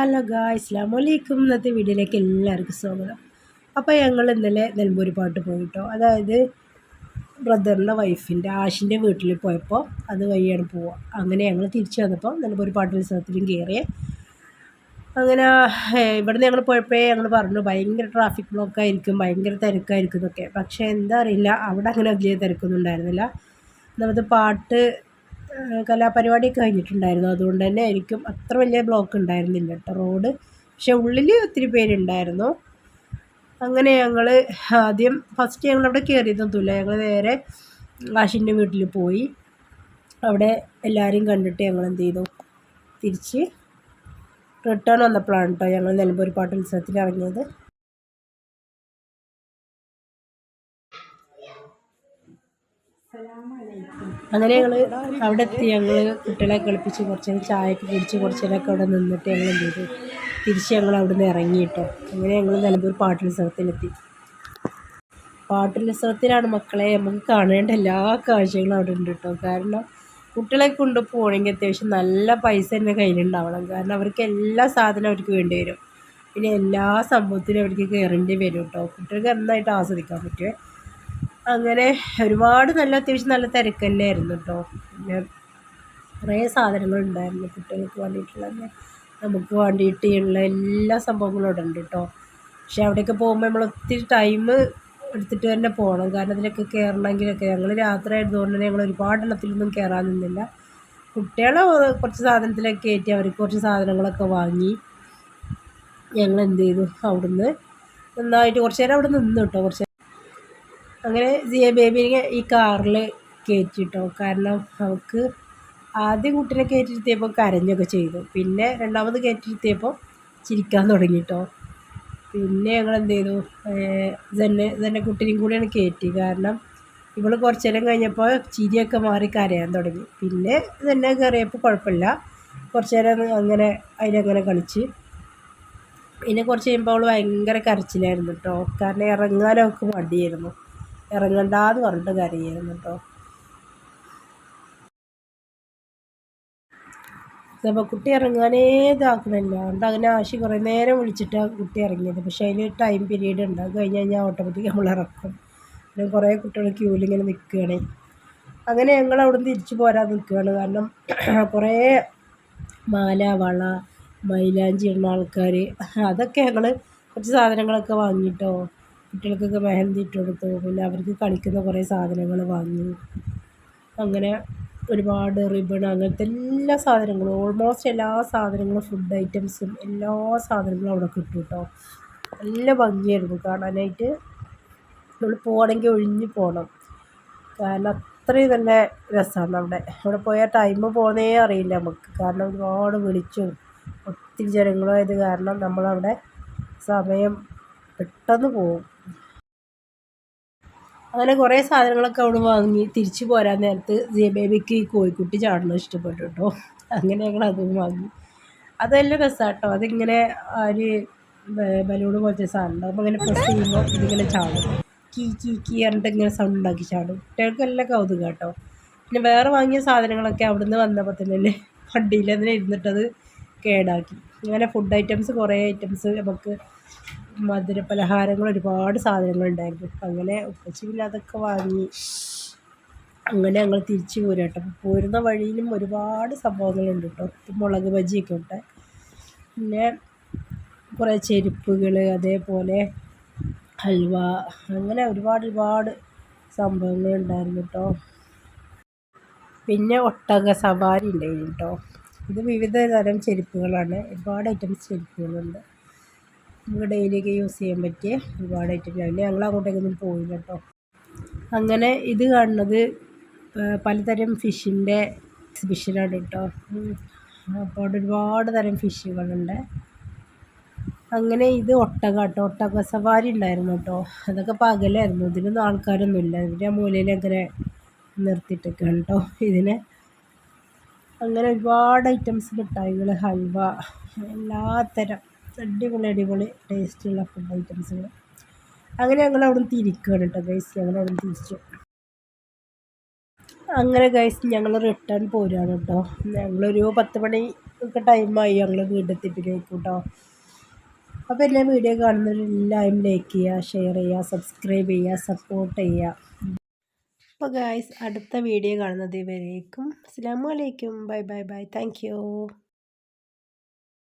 Hello ഗായ് ഇസ്ലാം വലൈക്കും ഇന്നത്തെ വീഡിയോയിലേക്ക് എല്ലാവർക്കും സ്വാഗതം. അപ്പോൾ ഞങ്ങൾ ഇന്നലെ നെൽമ്പൂർ പാട്ട് പോയിട്ടോ. അതായത് ബ്രദറിന്റെ വൈഫിന്റെ ആഷിന്റെ വീട്ടിൽ പോയപ്പോൾ അത് വഴിയാണ് പോവുക. അങ്ങനെ ഞങ്ങൾ തിരിച്ചു വന്നപ്പോൾ നെൽമ്പൂർ പാട്ട് ഉത്സവത്തിലും കയറി. അങ്ങനെ ഇവിടുന്ന് ഞങ്ങൾ പോയപ്പോഴേ ഞങ്ങൾ പറഞ്ഞു ഭയങ്കര ട്രാഫിക് ബ്ലോക്ക് ആയിരിക്കും ഭയങ്കര തിരക്കായിരിക്കും എന്നൊക്കെ. പക്ഷേ എന്താ അറിയില്ല അവിടെ അങ്ങനെ വലിയ തിരക്കൊന്നും ഉണ്ടായിരുന്നില്ല. നമുക്ക് പാട്ട് കലാപരിപാടിയൊക്കെ കഴിഞ്ഞിട്ടുണ്ടായിരുന്നു. അതുകൊണ്ട് തന്നെ ആയിരിക്കും അത്ര വലിയ ബ്ലോക്ക് ഉണ്ടായിരുന്നില്ല കേട്ടോ റോഡ്. പക്ഷേ ഉള്ളിൽ ഒത്തിരി പേരുണ്ടായിരുന്നു. അങ്ങനെ ഞങ്ങൾ ആദ്യം ഫസ്റ്റ് ഞങ്ങൾ അവിടെ കയറിയതൊന്നുമില്ല ഞങ്ങൾ നേരെ ആഷിന്റെ വീട്ടിൽ പോയി. അവിടെ എല്ലാവരെയും കണ്ടിട്ട് ഞങ്ങൾ എന്ത് ചെയ്തു തിരിച്ച് റിട്ടേൺ വന്നപ്പോഴാണ് കേട്ടോ ഞങ്ങൾ നിലമ്പൂർ പാട്ട് ഉത്സവത്തിൽ ഇറങ്ങിയത് അങ്ങനെ ഞങ്ങൾ അവിടെ എത്തി. ഞങ്ങൾ കുട്ടികളെ കളിപ്പിച്ച് കുറച്ച് ചായയൊക്കെ കുടിച്ച് കുറച്ച് നേരമൊക്കെ അവിടെ നിന്നിട്ട് ഞങ്ങൾ എന്ത് ചെയ്തു? തിരിച്ച് ഞങ്ങൾ അവിടെ നിന്ന് ഇറങ്ങിയിട്ടോ. അങ്ങനെ ഞങ്ങൾ നിലമ്പൂർ പാട്ടുത്സവത്തിലെത്തി. പാട്ടുത്സവത്തിലാണ് മക്കളെ നമുക്ക് കാണേണ്ട എല്ലാ കാഴ്ചകളും അവിടെ ഉണ്ട് കേട്ടോ കാരണം കുട്ടികളെ കൊണ്ട് പോകണമെങ്കിൽ അത്യാവശ്യം നല്ല പൈസ തന്നെ കയ്യിലുണ്ടാവണം. കാരണം അവർക്ക് എല്ലാ സാധനവും അവർക്ക് വേണ്ടി വരും. പിന്നെ എല്ലാ സംഭവത്തിനും അവർക്ക് കയറേണ്ടി വരും കേട്ടോ കുട്ടികൾക്ക് നന്നായിട്ട് ആസ്വദിക്കാൻ പറ്റുമേ അങ്ങനെ ഒരുപാട് നല്ല അത്യാവശ്യം നല്ല തിരക്കല്ലായിരുന്നു കേട്ടോ പിന്നെ കുറേ സാധനങ്ങളുണ്ടായിരുന്നു കുട്ടികൾക്ക് വേണ്ടിയിട്ടുള്ള നമുക്ക് വേണ്ടിയിട്ടുള്ള എല്ലാ സംഭവങ്ങളും അവിടെ ഉണ്ട് കേട്ടോ പക്ഷേ അവിടെയൊക്കെ പോകുമ്പോൾ നമ്മൾ ഒത്തിരി ടൈം എടുത്തിട്ട് തന്നെ പോകണം കാരണം അതിലൊക്കെ കയറണമെങ്കിലൊക്കെ ഞങ്ങൾ രാത്രി ആയതുകൊണ്ട് തന്നെ ഞങ്ങൾ ഒരുപാട് എണ്ണത്തിലൊന്നും കയറാൻ നിന്നില്ല. കുട്ടികളെ കുറച്ച് സാധനത്തിലൊക്കെ കയറ്റി അവർക്ക് കുറച്ച് സാധനങ്ങളൊക്കെ വാങ്ങി ഞങ്ങൾ എന്ത് ചെയ്തു? അവിടുന്ന് നന്നായിട്ട് കുറച്ച് നേരം അവിടെ നിന്നു കേട്ടോ കുറച്ച് അങ്ങനെ സിയ ബേബിനെ ഈ കാറിൽ കയറ്റിട്ടോ. കാരണം അവൾക്ക് ആദ്യം കുട്ടീനെ കയറ്റിയിരുത്തിയപ്പോൾ കരഞ്ഞൊക്കെ ചെയ്തു. പിന്നെ രണ്ടാമത് കയറ്റിയിരുത്തിയപ്പോൾ ചിരിക്കാൻ തുടങ്ങിട്ടോ. പിന്നെ ഞങ്ങൾ എന്ത് ചെയ്തു? തന്നെ തന്നെ കുട്ടീനെയും കൂടിയാണ് കയറ്റി. കാരണം ഇവൾ കുറച്ച് നേരം കഴിഞ്ഞപ്പോൾ ചിരിയൊക്കെ മാറി കരയാൻ തുടങ്ങി. പിന്നെ തന്നെ കയറിയപ്പോൾ കുഴപ്പമില്ല. കുറച്ച് നേരം അങ്ങനെ അതിലങ്ങനെ കളിച്ച്. പിന്നെ കുറച്ച് കഴിയുമ്പോൾ അവൾ ഭയങ്കര കരച്ചിലായിരുന്നു കേട്ടോ. കാരണം ഇറങ്ങാനൊക്കെ മടിയായിരുന്നു. ഇറങ്ങണ്ടാന്ന് പറഞ്ഞിട്ട് കരയായിരുന്നു കേട്ടോ അപ്പോൾ കുട്ടി ഇറങ്ങാനേ ഇതാക്കണില്ല. അതുകൊണ്ട് അങ്ങനെ ആശി കുറേ നേരം വിളിച്ചിട്ടാണ് കുട്ടി ഇറങ്ങിയത്. പക്ഷേ അതിൽ ടൈം പീരീഡ് ഉണ്ട്. അത് കഴിഞ്ഞ് കഴിഞ്ഞാൽ ഓട്ടോമാറ്റിക് നമ്മൾ ഇറക്കും. പിന്നെ കുറേ കുട്ടികൾ ക്യൂലിങ്ങനെ നിൽക്കുകയാണ് അങ്ങനെ ഞങ്ങൾ അവിടെ നിന്ന് തിരിച്ചു പോരാൻ നിൽക്കുകയാണ് കാരണം കുറേ മാല വള മൈലാഞ്ചി ഇടുന്ന ആൾക്കാർ അതൊക്കെ ഞങ്ങൾ കുറച്ച് സാധനങ്ങളൊക്കെ വാങ്ങിയിട്ടോ കുട്ടികൾക്കൊക്കെ മെഹന്തി ഇട്ട് കൊടുത്തു. പിന്നെ അവർക്ക് കളിക്കുന്ന കുറേ സാധനങ്ങൾ വാങ്ങി. അങ്ങനെ ഒരുപാട് റിബൺ അങ്ങനത്തെ എല്ലാ സാധനങ്ങളും ഓൾമോസ്റ്റ് എല്ലാ സാധനങ്ങളും ഫുഡ് ഐറ്റംസും എല്ലാ സാധനങ്ങളും അവിടെ കിട്ടും കേട്ടോ. നല്ല ഭംഗിയായിരുന്നു കാണാനായിട്ട്. നമ്മൾ പോകണമെങ്കിൽ ഒഴിഞ്ഞു പോകണം. കാരണം അത്രയും നല്ല രസമാണ് അവിടെ. അവിടെ പോയാൽ ടൈം പോകുന്നേ അറിയില്ല നമുക്ക്. കാരണം ഒരുപാട് വിളിച്ചും ഒത്തിരി ജനങ്ങളായത് കാരണം നമ്മളവിടെ സമയം പെട്ടെന്ന് പോകും. അങ്ങനെ കുറേ സാധനങ്ങളൊക്കെ അവിടെ വാങ്ങി തിരിച്ചു പോരാൻ നേരത്ത് സിയ ഈ കോഴിക്കുട്ടി ചാടുന്നത് ഇഷ്ടപ്പെട്ടു കേട്ടോ അങ്ങനെ ഞങ്ങൾ അതും വാങ്ങി. അതല്ല രസമാണ് കേട്ടോ അതിങ്ങനെ ഒരു ബലൂൺ പോലത്തെ സാധനം അപ്പോൾ ഇങ്ങനെ പ്രസ് ചെയ്യുമ്പോൾ ഇതിങ്ങനെ ചാടും. കീ കീ കീ പറഞ്ഞിട്ട് ഇങ്ങനെ സൗണ്ട് ഉണ്ടാക്കി ചാടും. കുട്ടികൾക്ക് എല്ലാം കൗതുകം കേട്ടോ പിന്നെ വേറെ വാങ്ങിയ സാധനങ്ങളൊക്കെ അവിടുന്ന് വന്നപ്പോൾ തന്നെ വണ്ടിയിൽ അതിനെ ഇരുന്നിട്ടത് കേടാക്കി. അങ്ങനെ ഫുഡ് ഐറ്റംസ് കുറേ ഐറ്റംസ് നമുക്ക് മധുര പലഹാരങ്ങൾ ഒരുപാട് സാധനങ്ങളുണ്ടായിരുന്നു. അങ്ങനെ ഉപ്പച്ചി അതൊക്കെ വാങ്ങി. അങ്ങനെ ഞങ്ങൾ തിരിച്ച് പോരും കേട്ടോ. പോരുന്ന വഴിയിലും ഒരുപാട് സംഭവങ്ങളുണ്ട് കേട്ടോ. മുളക് ബജിയൊക്കെ ഉണ്ട്. പിന്നെ കുറേ ചെരുപ്പുകൾ അതേപോലെ ഹൽവ അങ്ങനെ ഒരുപാട് ഒരുപാട് സംഭവങ്ങളുണ്ടായിരുന്നു കേട്ടോ. പിന്നെ ഒട്ടക സവാരി ഉണ്ടായിരുന്നു കേട്ടോ. ഇത് വിവിധ തരം ചെരുപ്പുകളാണ്. ഒരുപാട് ഐറ്റംസ് ചെരുപ്പുകളുണ്ട്. നമുക്ക് ഡെയിലിയൊക്കെ യൂസ് ചെയ്യാൻ പറ്റിയ ഒരുപാട് ഐറ്റം അതിൽ ഞങ്ങൾ അങ്ങോട്ടേക്കൊന്നും പോയില്ല കേട്ടോ അങ്ങനെ ഇത് കാണുന്നത് പലതരം ഫിഷിന്റെ എക്സിബിഷനാണ് കേട്ടോ അപ്പോൾ അവിടെ ഒരുപാട് തരം ഫിഷുകളുണ്ട് അങ്ങനെ ഇത് ഒട്ടക കേട്ടോ ഒട്ടക സവാരി ഉണ്ടായിരുന്നു കേട്ടോ അതൊക്കെ പകലായിരുന്നു. ഇതിനൊന്നും ആൾക്കാരൊന്നുമില്ല. ഇതിന്റെ മൂലയിലങ്ങനെ നിർത്തിയിട്ടൊക്കെയാണ് കേട്ടോ ഇതിനെ അങ്ങനെ ഒരുപാട് ഐറ്റംസ് മിഠായികൾ ഹൽവ എല്ലാത്തരം അടിപൊളി അടിപൊളി ടേസ്റ്റുള്ള ഫുഡ് ഐറ്റംസുകൾ അങ്ങനെ ഞങ്ങൾ അവിടെ നിന്ന് തിരിക്കുകയാണ് കേട്ടോ ഗൈസ് ഞങ്ങൾ അവിടെ നിന്ന് തിരിച്ചു. അങ്ങനെ ഗൈസ് ഞങ്ങൾ റിട്ടേൺ പോരുകയാണ് കേട്ടോ. ഞങ്ങളൊരു പത്ത് മണി ഒക്കെ ടൈമായി ഞങ്ങൾ വീടെത്തിപ്പിലേക്ക് കേട്ടോ. അപ്പോൾ എല്ലാ വീഡിയോ കാണുന്നവരെല്ലാവരും ലൈക്ക് ചെയ്യുക ഷെയർ ചെയ്യുക സബ്സ്ക്രൈബ് ചെയ്യുക സപ്പോർട്ട് ചെയ്യുക. അപ്പോൾ ഗായ്സ് അടുത്ത വീഡിയോ കാണുന്നത് ഇവരേക്കും അസ്സാം വലൈക്കും ബൈ ബൈ ബൈ താങ്ക്